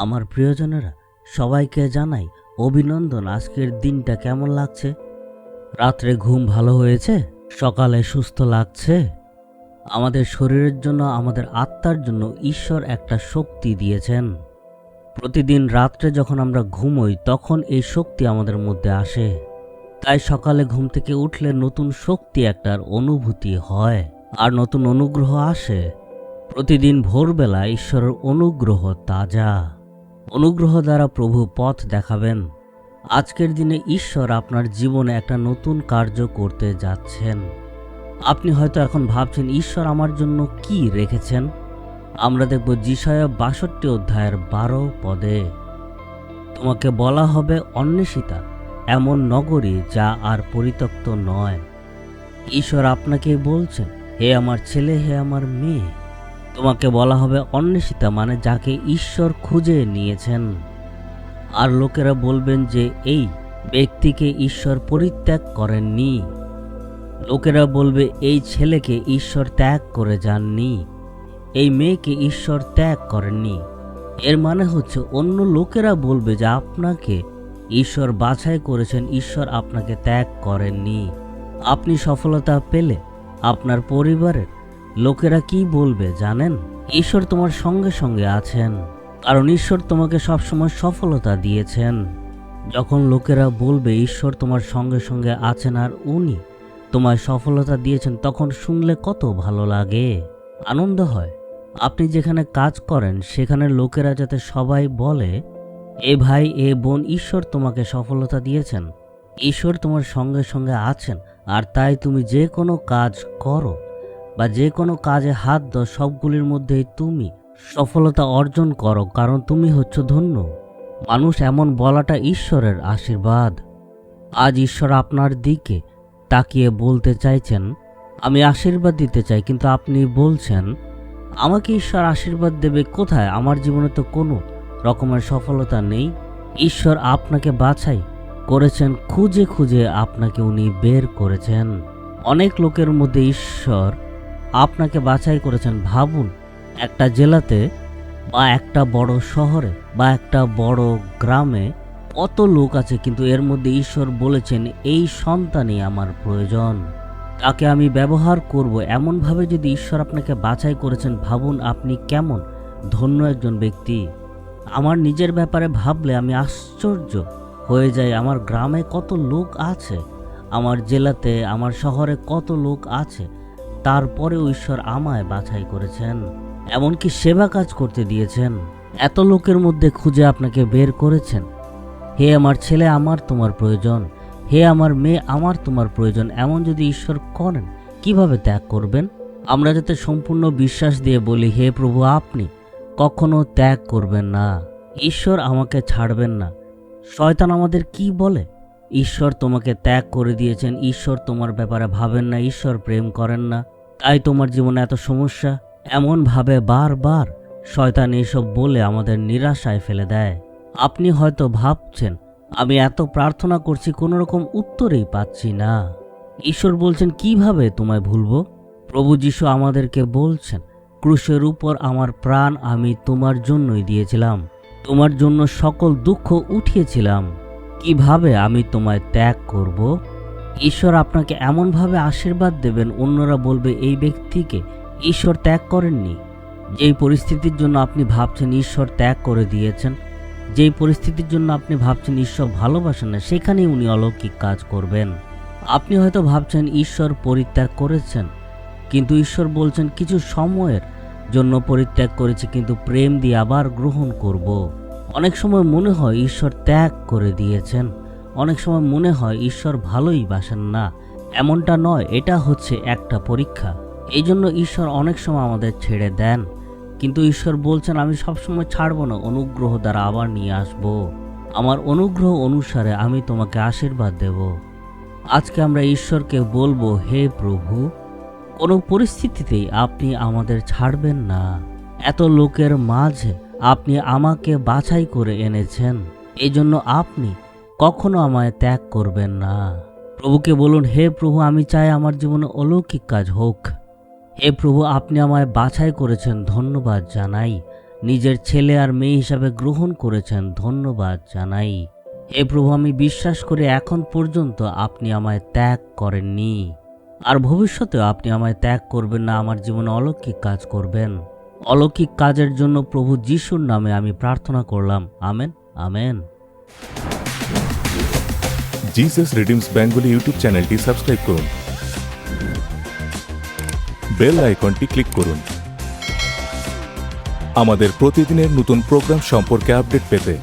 আমার প্রিয়জনেরা সবাইকে জানাই অভিনন্দন। আজকের দিনটা কেমন লাগছে? রাত্রে ঘুম ভালো হয়েছে? সকালে সুস্থ লাগছে? আমাদের শরীরের জন্য, আমাদের আত্মার জন্য ঈশ্বর একটা শক্তি দিয়েছেন। প্রতিদিন রাত্রে যখন আমরা ঘুমোই, তখন এই শক্তি আমাদের মধ্যে আসে। তাই সকালে ঘুম থেকে উঠলে নতুন শক্তি একটার অনুভূতি হয় আর নতুন অনুগ্রহ আসে। প্রতিদিন ভোরবেলা ঈশ্বরের অনুগ্রহ তাজা। অনুগ্রহ দ্বারা প্রভু পথ দেখাবেন। আজকের দিনে ঈশ্বর আপনার জীবনে একটা নতুন কার্য করতে যাচ্ছেন। আপনি হয়তো এখন ভাবছেন, ঈশ্বর আমার জন্য কি রেখেছেন? আমরা দেখব জিসায় বাষট্টি অধ্যায়ের বারো পদে। তোমাকে বলা হবে অন্বেষিতা, এমন নগরী যা আর পরিত্যক্ত নয়। ঈশ্বর আপনাকে বলছেন, হে আমার ছেলে, হে আমার মেয়ে। তোমাকে বলা হবে অন্বেষিতা মানে যাকে ঈশ্বর খুঁজে নিয়েছেন। আর লোকেরা বলবেন যে এই ব্যক্তিকে ঈশ্বর পরিত্যাগ করেননি। লোকেরা বলবে, এই ছেলেকে ঈশ্বর ত্যাগ করে যাননি। এই মেয়েকে ঈশ্বর ত্যাগ করেননি। এর মানে হচ্ছে, অন্য লোকেরা বলবে যে আপনাকে ঈশ্বর বাছাই করেছেন, ঈশ্বর আপনাকে ত্যাগ করেননি। আপনি সফলতা পেলে আপনার পরিবারের লোকেরা কি বলবে, জানেন? ঈশ্বর তোমার সঙ্গে সঙ্গে আছেন, কারণ ঈশ্বর তোমাকে সবসময় সফলতা দিয়েছেন। যখন লোকেরা বলবে, ঈশ্বর তোমার সঙ্গে সঙ্গে আছেন আর উনি তোমায় সফলতা দিয়েছেন, তখন শুনলে কত ভালো লাগে। আনন্দ হয়। আপনি যেখানে কাজ করেন, সেখানে লোকেরা যাতে সবাই বলে, এ ভাই, এ বোন, ঈশ্বর তোমাকে সফলতা দিয়েছেন। ঈশ্বর তোমার সঙ্গে সঙ্গে আছেন, আর তাই তুমি যে কোনো কাজ করো। বা যে কোনো কাজে হাত দাও, সবগুলির মধ্যেই তুমি সফলতা অর্জন করো, কারণ তুমি হচ্ছ ধন্য। মানুষ এমন বলাটা ঈশ্বরের আশীর্বাদ। আজ ঈশ্বর আপনার দিকে তাকিয়ে বলতে চাইছেন, আমি আশীর্বাদ দিতে চাই, কিন্তু আপনি বলছেন, আমাকে ঈশ্বর আশীর্বাদ দেবে কোথায়? আমার জীবনে তো কোনো রকমের সফলতা নেই। ঈশ্বর আপনাকে বাছাই করেছেন, খুঁজে খুঁজে আপনাকে উনি বের করেছেন। অনেক লোকের মধ্যে ঈশ্বর আপনাকে বাছাই করেছেন ভাবুন, একটা জেলাতে বা একটা বড় শহরে বা একটা বড় গ্রামে কত লোক আছে, কিন্তু এর মধ্যে ঈশ্বর বলেছেন, এই সন্তানই আমার প্রয়োজন। তাকে আমি ব্যবহার করব? এমনভাবে যদি ঈশ্বর আপনাকে বাছাই করেছেন, ভাবুন আপনি কেমন ধন্য একজন ব্যক্তি। আমার নিজের ব্যাপারে ভাবলে আমি আশ্চর্য হয়ে যাই, আমার গ্রামে কত লোক আছে? আমার জেলাতে, আমার শহরে কত লোক আছে? তারপরেও ঈশ্বর আমায় বাছাই করেছেন, এমনকি সেবা কাজ করতে দিয়েছেন। এত লোকের মধ্যে খুঁজে আপনাকে বের করেছেন। হে আমার ছেলে, আমার তোমার প্রয়োজন। হে আমার মেয়ে, আমার তোমার প্রয়োজন। এমন যদি ঈশ্বর করেন, কীভাবে ত্যাগ করবেন? আমরা যাতে সম্পূর্ণ বিশ্বাস দিয়ে বলি, হে প্রভু, আপনি কখনো ত্যাগ করবেন না। ঈশ্বর আমাকে ছাড়বেন না। শয়তান আমাদের কি বলে? ঈশ্বর তোমাকে ত্যাগ করে দিয়েছেন। ঈশ্বর তোমার ব্যাপারে ভাবেন না, ঈশ্বর প্রেম করেন না। তাই তোমার জীবনে এত সমস্যা এমনভাবে বারবার শয়তান এসব বলে আমাদের নিরাশায় ফেলে দেয়। আপনি হয়তো ভাবছেন, আমি এত প্রার্থনা করছি কোনো রকম উত্তরেই পাচ্ছি না। ঈশ্বর বলছেন, কীভাবে তোমায় ভুলবো? প্রভু যিশু আমাদেরকে বলছেন, ক্রুশের উপর আমার প্রাণ আমি তোমার জন্যই দিয়েছিলাম। তোমার জন্য সকল দুঃখ উঠিয়েছিলাম। কীভাবে আমি তোমায় ত্যাগ করব? ঈশ্বর আপনাকে এমনভাবে আশীর্বাদ দেবেন, অন্যরা বলবে, এই ব্যক্তিকে ঈশ্বর ত্যাগ করেননি। যেই পরিস্থিতির জন্য আপনি ভাবছেন ঈশ্বর ত্যাগ করে দিয়েছেন, যেই পরিস্থিতির জন্য আপনি ভাবছেন ঈশ্বর ভালোবাসেন না, সেখানেই উনি অলৌকিক কাজ করবেন। আপনি হয়তো ভাবছেন, ঈশ্বর পরিত্যাগ করেছেন। কিন্তু ঈশ্বর বলছেন, কিছু সময়ের জন্য পরিত্যাগ করেছি, কিন্তু প্রেম দিয়ে আবার গ্রহণ করব। অনেক সময় মনে হয় ঈশ্বর ত্যাগ করে দিয়েছেন। অনেক সময় মনে হয় ঈশ্বর ভালোই বাসেন না। এমনটা নয়, এটা হচ্ছে একটা পরীক্ষা। এই জন্য ঈশ্বর অনেক সময় আমাদের ছেড়ে দেন। কিন্তু ঈশ্বর বলছেন, আমি সবসময় ছাড়বো না, অনুগ্রহ দ্বারা আবার নিয়ে আসব। আমার অনুগ্রহ অনুসারে আমি তোমাকে আশীর্বাদ দেব। আজকে আমরা ঈশ্বরকে বলব, হে প্রভু, কোনো পরিস্থিতিতেই আপনি আমাদের ছাড়বেন না। এত লোকের মাঝে আপনি আমাকে বাছাই করে এনেছেন। এই জন্য আপনি কখনো আমায় ত্যাগ করবেন না। প্রভুকে বলুন, হে প্রভু, আমি চাই আমার জীবনে অলৌকিক কাজ হোক। হে প্রভু, আপনি আমায় বাছাই করেছেন, ধন্যবাদ জানাই। নিজের ছেলে আর মেয়ে হিসাবে গ্রহণ করেছেন, ধন্যবাদ জানাই। হে প্রভু, আমি বিশ্বাস করে এখন পর্যন্ত আপনি আমায় ত্যাগ করেননি। আর ভবিষ্যতেও আপনি আমায় ত্যাগ করবেন না, আমার জীবনে অলৌকিক কাজ করবেন। অলৌকিক কাজের জন্য প্রভু যিশুর নামে আমি প্রার্থনা করলাম। Amen amen. Jesus redeems Bengali YouTube চ্যানেলটি সাবস্ক্রাইব করুন। বেল আইকনটি ক্লিক করুন। আমাদের প্রতিদিনের নতুন প্রোগ্রাম সম্পর্কে আপডেট পেতে